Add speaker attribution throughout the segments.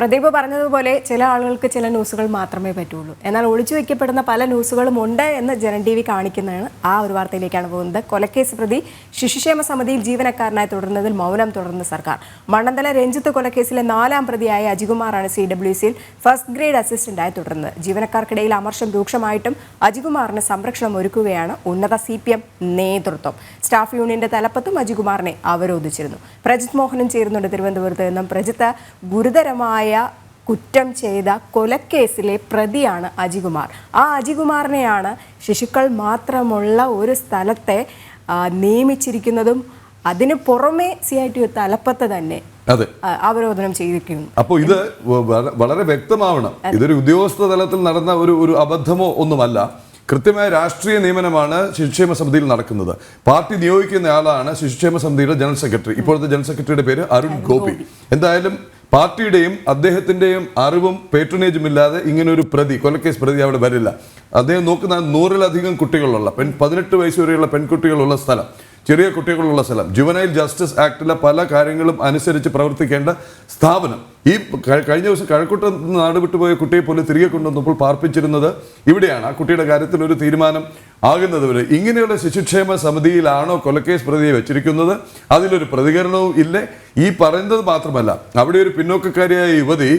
Speaker 1: പ്രദീപ് പറഞ്ഞതുപോലെ ചില ആളുകൾക്ക് ചില ന്യൂസുകൾ മാത്രമേ പറ്റുള്ളൂ. എന്നാൽ ഒളിച്ചു വയ്ക്കപ്പെടുന്ന പല ന്യൂസുകളും ഉണ്ട് എന്ന് ജനൻ ടി വി കാണിക്കുന്നതാണ് ആ ഒരു വാർത്തയിലേക്കാണ് പോകുന്നത്. കൊലക്കേസ് പ്രതി ശിശുക്ഷേമ സമിതിയിൽ ജീവനക്കാരനായി തുടർന്നതിൽ മൗനം തുടർന്ന സർക്കാർ. മണ്ണന്തല രഞ്ജിത്ത് കൊലക്കേസിലെ നാലാം പ്രതിയായ അജികുമാറാണ് സി ഡബ്ല്യു സിയിൽ ഫസ്റ്റ് ഗ്രേഡ് അസിസ്റ്റന്റായി തുടർന്നത് ജീവനക്കാർക്കിടയിൽ അമർഷം രൂക്ഷമായിട്ടും അജികുമാറിന് സംരക്ഷണം ഒരുക്കുകയാണ് ഉന്നത സി പി എം നേതൃത്വം. സ്റ്റാഫ് യൂണിയന്റെ തലപ്പത്തും അജികുമാറിനെ അവരോധിച്ചിരുന്നു. പ്രജിത് മോഹനും ചേരുന്നുണ്ട് തിരുവനന്തപുരത്ത് നിന്നും പ്രജിത്ത് ഗുരുതരമായ കുറ്റം ചെയ്ത കൊലക്കേസിലെ പ്രതിയാണ് അജികുമാർ. ആ അജികുമാറിനെയാണ് ശിശുക്കൾ മാത്രമുള്ള ഒരു സ്ഥലത്തെ നിയമിച്ചിരിക്കുന്നതും അതിന് പുറമെ സി ഐ ടി തലപ്പത്ത് തന്നെ
Speaker 2: അതെ.
Speaker 1: അവരോധനം ചെയ്തിരിക്കുന്നു.
Speaker 2: അപ്പോൾ ഇത് വളരെ വ്യക്തമാവണം. ഇതൊരു ഉദ്യോഗസ്ഥ തലത്തിൽ നടന്ന ഒരു ഒരു അബദ്ധമോ ഒന്നുമല്ല. കൃത്യമായ രാഷ്ട്രീയ നിയമനമാണ് ശിശുക്ഷേമ സമിതിയിൽ നടക്കുന്നത്. പാർട്ടി നിയോഗിക്കുന്ന ആളാണ് ശിശുക്ഷേമ സമിതിയുടെ ജനറൽ സെക്രട്ടറി. ഇപ്പോഴത്തെ ജനറൽ സെക്രട്ടറിയുടെ പേര് അരുൺ ഗോപി. എന്തായാലും പാർട്ടിയുടെയും അദ്ദേഹത്തിന്റെയും അറിവും പേട്രണേജും ഇല്ലാതെ ഇങ്ങനെ ഒരു പ്രതി കൊലക്കേസ് പ്രതി അവിടെ വരില്ല. അദ്ദേഹം നോക്കുന്ന നൂറിലധികം കുട്ടികളുള്ള പെൺ പതിനെട്ട് വയസ്സ് വരെയുള്ള പെൺകുട്ടികളുള്ള സ്ഥലം. ചെറിയ കുട്ടികളുള്ള സ്ഥലം. ജുവനൈൽ ജസ്റ്റിസ് ആക്ടിലെ പല കാര്യങ്ങളും അനുസരിച്ച് പ്രവർത്തിക്കേണ്ട സ്ഥാപനം. ഈ കഴിഞ്ഞ ദിവസം കഴക്കൂട്ടം നാട് വിട്ടുപോയ കുട്ടിയെ പോലും തിരികെ കൊണ്ടുവന്നപ്പോൾ പാർപ്പിച്ചിരുന്നത് ഇവിടെയാണ്. ആ കുട്ടിയുടെ കാര്യത്തിൽ ഒരു തീരുമാനം ആകുന്നതുവരെ. ഇങ്ങനെയുള്ള ശിശുക്ഷേമ സമിതിയിലാണോ കൊലക്കേസ് പ്രതിയെ വെച്ചിരിക്കുന്നത്? അതിലൊരു പ്രതികരണവും ഇല്ലേ. ഈ പറയുന്നത് മാത്രമല്ല അവിടെ ഒരു പിന്നോക്കക്കാരിയായ യുവതി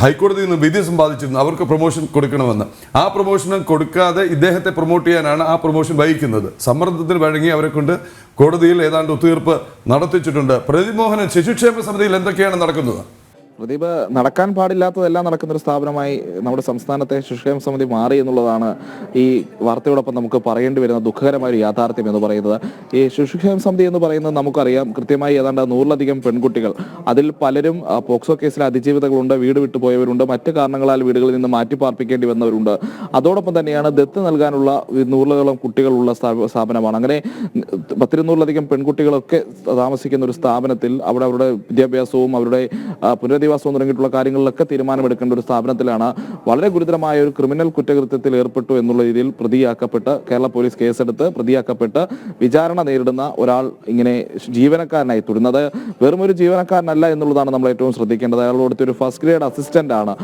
Speaker 2: ഹൈക്കോടതിയിൽ നിന്ന് വിധി സമ്പാദിച്ചിരുന്നു. അവർക്ക് പ്രൊമോഷൻ കൊടുക്കണമെന്ന്. ആ പ്രൊമോഷൻ കൊടുക്കാതെ ഇദ്ദേഹത്തെ പ്രൊമോട്ട് ചെയ്യാനാണ് ആ പ്രൊമോഷൻ വഹിക്കുന്നത്. സമ്മർദ്ദത്തിന് വഴങ്ങി അവരെ കൊണ്ട് കോടതിയിൽ ഏതാണ്ട് ഒത്തുതീർപ്പ് നടത്തിച്ചിട്ടുണ്ട്. പ്രതിമോഹനൻ ശിശുക്ഷേമ സമിതിയിൽ എന്തൊക്കെയാണ് നടക്കുന്നത്?
Speaker 3: പ്രദീപ് നടക്കാൻ പാടില്ലാത്തതെല്ലാം നടക്കുന്ന ഒരു സ്ഥാപനമായി നമ്മുടെ സംസ്ഥാനത്തെ ശിശുക്ഷേമ സമിതി മാറി എന്നുള്ളതാണ് ഈ വാർത്തയോടൊപ്പം നമുക്ക് പറയേണ്ടി വരുന്ന ദുഃഖകരമായ ഒരു യാഥാർത്ഥ്യം എന്ന് പറയുന്നത്. ഈ ശിശുക്ഷേമ സമിതി എന്ന് പറയുന്നത് നമുക്കറിയാം കൃത്യമായി ഏതാണ്ട് നൂറിലധികം പെൺകുട്ടികൾ. അതിൽ പലരും പോക്സോ കേസിലെ അതിജീവിതകളുണ്ട് വീട് വിട്ടുപോയവരുണ്ട് മറ്റ് കാരണങ്ങളാൽ വീടുകളിൽ നിന്ന് മാറ്റി പാർപ്പിക്കേണ്ടി വന്നവരുണ്ട്. അതോടൊപ്പം തന്നെയാണ് ദത്ത് നൽകാനുള്ള നൂറിലോളം കുട്ടികളുള്ള സ്ഥാപനമാണ്. അങ്ങനെ പത്തിരുന്നൂറിലധികം പെൺകുട്ടികളൊക്കെ താമസിക്കുന്ന ഒരു സ്ഥാപനത്തിൽ അവിടെ അവരുടെ വിദ്യാഭ്യാസവും അവരുടെ ആ, പുനരധിവാസവും തുടങ്ങിയിട്ടുള്ള കാര്യങ്ങളിലൊക്കെ തീരുമാനമെടുക്കേണ്ട ഒരു സ്ഥാപനത്തിലാണ് വളരെ ഗുരുതരമായ ഒരു ക്രിമിനൽ കുറ്റകൃത്യത്തിൽ ഏർപ്പെട്ടു എന്നുള്ള രീതിയിൽ പ്രതിയാക്കപ്പെട്ട് കേരള പോലീസ് കേസെടുത്ത് പ്രതിയാക്കപ്പെട്ട് വിചാരണ നേരിടുന്ന ഒരാൾ ഇങ്ങനെ ജീവനക്കാരനായി തുടരുന്നത്. വെറും ഒരു ജീവനക്കാരനല്ല എന്നുള്ളതാണ് നമ്മൾ ഏറ്റവും ശ്രദ്ധിക്കേണ്ടത്. അയാൾ കൊടുത്ത ഒരു ഫസ്റ്റ് ഗ്രേഡ് അസിസ്റ്റന്റ് ആണ്.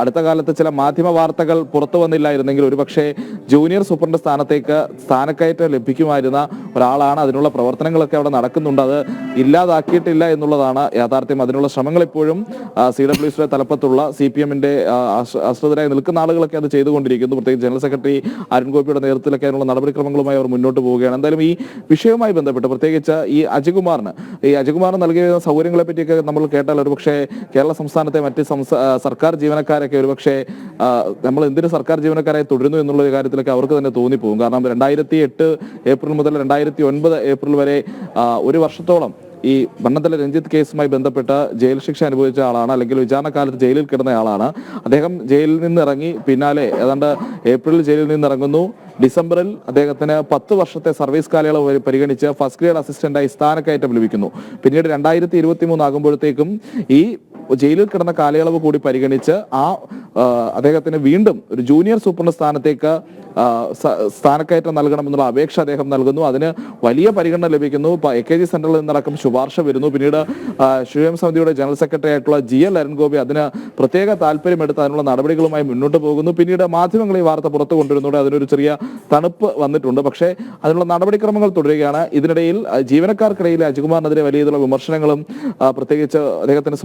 Speaker 3: അടുത്ത കാലത്ത് ചില മാധ്യമ വാർത്തകൾ പുറത്തു വന്നില്ലായിരുന്നെങ്കിൽ ഒരുപക്ഷെ ജൂനിയർ സൂപ്രണ്ട് സ്ഥാനത്തേക്ക് സ്ഥാനക്കയറ്റം ലഭിക്കുമായിരുന്ന ഒരാളാണ്. അതിനുള്ള പ്രവർത്തനങ്ങളൊക്കെ അവിടെ നടക്കുന്നുണ്ട്. അത് ഇല്ലാതാക്കിയിട്ടില്ല എന്നുള്ളതാണ് യാഥാർത്ഥ്യം. അതിനുള്ള ശ്രമങ്ങൾ ഇപ്പോഴും സി ഡബ്ല്യു തലപ്പത്തുള്ള സി പി എമ്മിന്റെ ആശ്രിതരായി നിൽക്കുന്ന ആളുകളൊക്കെ അത് ചെയ്തുകൊണ്ടിരിക്കുന്നു. പ്രത്യേകിച്ച് ജനറൽ സെക്രട്ടറി അരുൺ ഗോപിയുടെ നേതൃത്വത്തിലൊക്കെ അതിനുള്ള നടപടിക്രമങ്ങളുമായി അവർ മുന്നോട്ട് പോവുകയാണ്. എന്തായാലും ഈ വിഷയവുമായി ബന്ധപ്പെട്ട് പ്രത്യേകിച്ച് ഈ അജികുമാറിന് ഈ അജികുമാറിന് നൽകിയ സൗകര്യങ്ങളെ പറ്റിയൊക്കെ നമ്മൾ കേട്ടാൽ ഒരുപക്ഷെ കേരള സംസ്ഥാനത്തെ മറ്റ് സർക്കാർ ജീവനക്കാരൊക്കെ ഒരുപക്ഷെ നമ്മൾ എന്തിനു സർക്കാർ ജീവനക്കാരായി തുടരുന്നു എന്നുള്ള കാര്യത്തിലൊക്കെ അവർക്ക് തന്നെ തോന്നിപ്പോകും. കാരണം രണ്ടായിരത്തി എട്ട് ഏപ്രിൽ മുതൽ രണ്ടായിരത്തി ഒൻപത് ഏപ്രിൽ വരെ ഒരു വർഷത്തോളം ഈ വണ്ണത്തല രഞ്ജിത്ത് കേസുമായി ബന്ധപ്പെട്ട ജയിൽ ശിക്ഷ അനുഭവിച്ച ആളാണ് അല്ലെങ്കിൽ വിചാരണ കാലത്ത് ജയിലിൽ കിടന്ന ആളാണ്. അദ്ദേഹം ജയിലിൽ നിന്ന് ഇറങ്ങി പിന്നാലെ ഏതാണ്ട് ഏപ്രിലിൽ ജയിലിൽ നിന്ന് ഇറങ്ങുന്നു ഡിസംബറിൽ അദ്ദേഹത്തിന് പത്ത് വർഷത്തെ സർവീസ് കാലയളവ് പരിഗണിച്ച് ഫസ്റ്റ് ഗ്രേഡ് അസിസ്റ്റന്റായി സ്ഥാനക്കയറ്റം ലഭിക്കുന്നു. പിന്നീട് രണ്ടായിരത്തി ഇരുപത്തി മൂന്ന് ആകുമ്പോഴത്തേക്കും ഈ ജയിലിൽ കിടന്ന കാലയളവ് കൂടി പരിഗണിച്ച് ആ അദ്ദേഹത്തിന് വീണ്ടും ഒരു ജൂനിയർ സൂപ്രണ്ട് സ്ഥാനത്തേക്ക് സ്ഥാനക്കയറ്റം നൽകണം സ്ഥാനക്കയറ്റം നൽകണമെന്നുള്ള അപേക്ഷ അദ്ദേഹം നൽകുന്നു. അതിന് വലിയ പരിഗണന ലഭിക്കുന്നു. എ കെ ജി സെന്ററിൽ നിന്നടക്കം ശുപാർശ വരുന്നു. പിന്നീട് ശുചിത്വ സമിതിയുടെ ജനറൽ സെക്രട്ടറി ആയിട്ടുള്ള ജി എൽ അരുൺഗോപി അതിന് പ്രത്യേക താല്പര്യമെടുത്ത് അതിനുള്ള നടപടികളുമായി മുന്നോട്ട് പോകുന്നു. പിന്നീട് മാധ്യമങ്ങൾ ഈ വാർത്ത പുറത്തു കൊണ്ടുവരുന്നതോടെ അതിനൊരു ചെറിയ തണുപ്പ് വന്നിട്ടുണ്ട്. പക്ഷേ അതിനുള്ള നടപടിക്രമങ്ങൾ തുടരുകയാണ്. ഇതിനിടയിൽ ജീവനക്കാർക്കിടയിൽ അജികുമാറിനെതിരെ വലിയ വിമർശനങ്ങളും പ്രത്യേകിച്ച് അദ്ദേഹത്തിന്റെ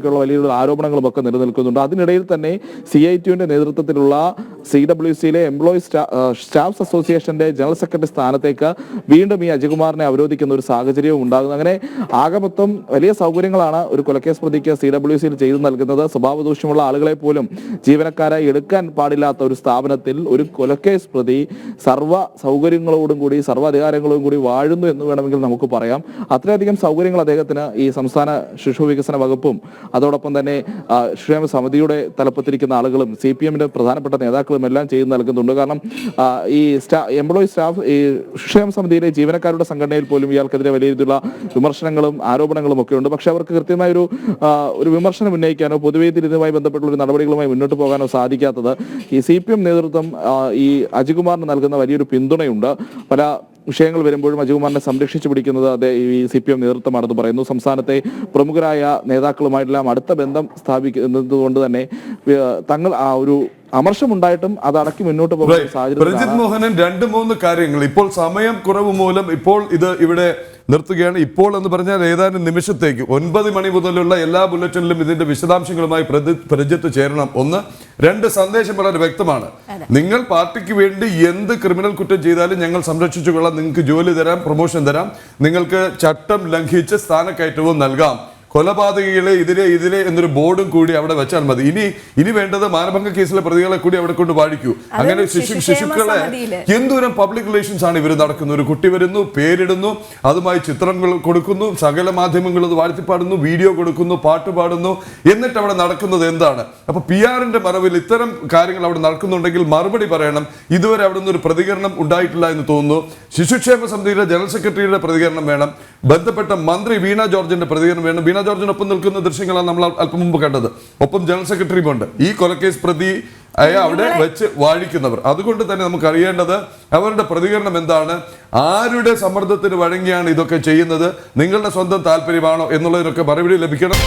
Speaker 3: സ്വഭാവത്തിനെതിരെയൊക്കെയുള്ള വലിയ ആരോപണങ്ങളും ഒക്കെ നിലനിൽക്കുന്നുണ്ട്. അതിനിടയിൽ തന്നെ സി ഐ ടിയുടെ നേതൃത്വത്തിലുള്ള സി ഡബ്ല്യു സിയിലെ എംപ്ലോയീസ് സ്റ്റാഫ്സ് അസോസിയേഷന്റെ ജനറൽ സെക്രട്ടറി സ്ഥാനത്തേക്ക് വീണ്ടും ഈ അജികുമാറിനെ അവരോധിക്കുന്ന ഒരു സാഹചര്യവും ഉണ്ടാകുന്നു. അങ്ങനെ ആകമൊത്തം വലിയ സൗകര്യങ്ങളാണ് ഒരു കൊലക്കേസ് പ്രതിക്ക് സി ഡബ്ല്യു സിയിൽ ചെയ്തു നൽകുന്നത്. സ്വഭാവ ദൂഷ്യമുള്ള ആളുകളെ പോലും ജീവനക്കാരായി എടുക്കാൻ പാടില്ലാത്ത ഒരു സ്ഥാപനത്തിൽ ഒരു കൊലക്കേസ് പ്രതി സർവ സൗകര്യങ്ങളോടും കൂടി സർവ അധികാരങ്ങളോടും കൂടി വാഴുന്നു എന്ന് വേണമെങ്കിൽ നമുക്ക് പറയാം. അത്രയധികം സൗകര്യങ്ങൾ അദ്ദേഹത്തിന് ഈ സംസ്ഥാന ശിശു വികസന വകുപ്പും അതോടൊപ്പം തന്നെ ക്ഷേമ സമിതിയുടെ തലപ്പത്തിരിക്കുന്ന ആളുകളും സി പി എമ്മിന്റെ പ്രധാനപ്പെട്ട നേതാക്കളും എല്ലാം ചെയ്ത് നൽകുന്നുണ്ട്. കാരണം ഈ സ്റ്റാ എംപ്ലോയി സ്റ്റാഫ് ഈ ക്ഷേമ സമിതിയിലെ ജീവനക്കാരുടെ സംഘടനയിൽ പോലും ഇയാൾക്കെതിരെ വലിയ രീതിയിലുള്ള വിമർശനങ്ങളും ആരോപണങ്ങളും ഒക്കെ ഉണ്ട്. പക്ഷെ അവർക്ക് കൃത്യമായ ഒരു ഒരു വിമർശനം ഉന്നയിക്കാനോ പൊതുവേദിയിൽ ഇതുമായി ബന്ധപ്പെട്ടുള്ള ഒരു നടപടികളുമായി മുന്നോട്ട് പോകാനോ സാധിക്കാത്തത് ഈ സി പി എം നേതൃത്വം ഈ അജികുമാറിന് നൽകുന്ന വലിയൊരു പിന്തുണയുണ്ട്. പല വിഷയങ്ങൾ വരുമ്പോഴും അജികുമാറിനെ സംരക്ഷിച്ചു പിടിക്കുന്നത് അതേ ഈ സി പി എം നേതൃത്വമാണെന്ന് പറയുന്നു. സംസ്ഥാനത്തെ പ്രമുഖരായ നേതാക്കളുമായിട്ടെല്ലാം അടുത്ത ബന്ധം സ്ഥാപിക്കുന്നത് കൊണ്ട് തന്നെ തങ്ങൾ ആ ഒരു അമർഷമുണ്ടായിട്ടും അത് അടക്കി മുന്നോട്ട് പോകുന്ന
Speaker 2: പ്രജിത് മോഹനൻ രണ്ട് മൂന്ന് കാര്യങ്ങൾ. ഇപ്പോൾ സമയം കുറവ് മൂലം ഇപ്പോൾ ഇത് ഇവിടെ നിർത്തുകയാണ്. ഇപ്പോൾ എന്ന് പറഞ്ഞാൽ ഏതാനും നിമിഷത്തേക്ക് ഒൻപത് മണി മുതലുള്ള എല്ലാ ബുള്ളറ്റിനിലും ഇതിന്റെ വിശദാംശങ്ങളുമായി പ്രതി- പ്രജിത്ത് ചേരണം. ഒന്ന് രണ്ട് സന്ദേശം വളരെ വ്യക്തമാണ്. നിങ്ങൾ പാർട്ടിക്ക് വേണ്ടി എന്ത് ക്രിമിനൽ കുറ്റം ചെയ്താലും ഞങ്ങൾ സംരക്ഷിച്ചുകൊള്ളാം. നിങ്ങൾക്ക് ജോലി തരാം പ്രൊമോഷൻ തരാം. നിങ്ങൾക്ക് ചട്ടം ലംഘിച്ച് സ്ഥാനക്കയറ്റവും നൽകാം. കൊലപാതകികളെ ഇതിലെ ഇതിലെ എന്നൊരു ബോർഡും കൂടി അവിടെ വെച്ചാൽ മതി. ഇനി ഇനി വേണ്ടത് മാനഭംഗ കേസിലെ പ്രതികളെ കൂടി അവിടെ കൊണ്ട് വാഴിക്കൂ. അങ്ങനെ ശിശു ശിശുക്കളെ. എന്തോരം പബ്ലിക് റിലേഷൻസ് ആണ് ഇവർ നടക്കുന്നത്? ഒരു കുട്ടി വരുന്നു പേരിടുന്നു അതുമായി ചിത്രങ്ങൾ കൊടുക്കുന്നു സകല മാധ്യമങ്ങൾ അത് വാഴ്ത്തിപ്പാടുന്നു വീഡിയോ കൊടുക്കുന്നു പാട്ട് പാടുന്നു. എന്നിട്ട് അവിടെ നടക്കുന്നത് എന്താണ്? അപ്പൊ പി ആറിന്റെ മറവിൽ ഇത്തരം കാര്യങ്ങൾ അവിടെ നടക്കുന്നുണ്ടെങ്കിൽ മറുപടി പറയണം. ഇതുവരെ അവിടെ നിന്ന് ഒരു പ്രതികരണം ഉണ്ടായിട്ടില്ല എന്ന് തോന്നുന്നു. ശിശുക്ഷേമ സമിതിയുടെ ജനറൽ സെക്രട്ടറിയുടെ പ്രതികരണം വേണം. ബന്ധപ്പെട്ട മന്ത്രി വീണ ജോർജിന്റെ പ്രതികരണം വേണം. വീണ ജോർജിനൊപ്പം നിൽക്കുന്ന ദൃശ്യങ്ങളാണ് നമ്മൾ അല്പം മുമ്പ് കണ്ടത്. ഒപ്പം ജനറൽ സെക്രട്ടറിയും ഉണ്ട് ഈ കൊലക്കേസ് പ്രതി അവിടെ വെച്ച് വാഴിക്കുന്നവർ. അതുകൊണ്ട് തന്നെ നമുക്ക് അറിയേണ്ടത് അവരുടെ പ്രതികരണം എന്താണ്? ആരുടെ സമ്മർദ്ദത്തിന് വഴങ്ങിയാണ് ഇതൊക്കെ ചെയ്യുന്നത്? നിങ്ങളുടെ സ്വന്തം താല്പര്യമാണോ എന്നുള്ളതിനൊക്കെ മറുപടി ലഭിക്കണം.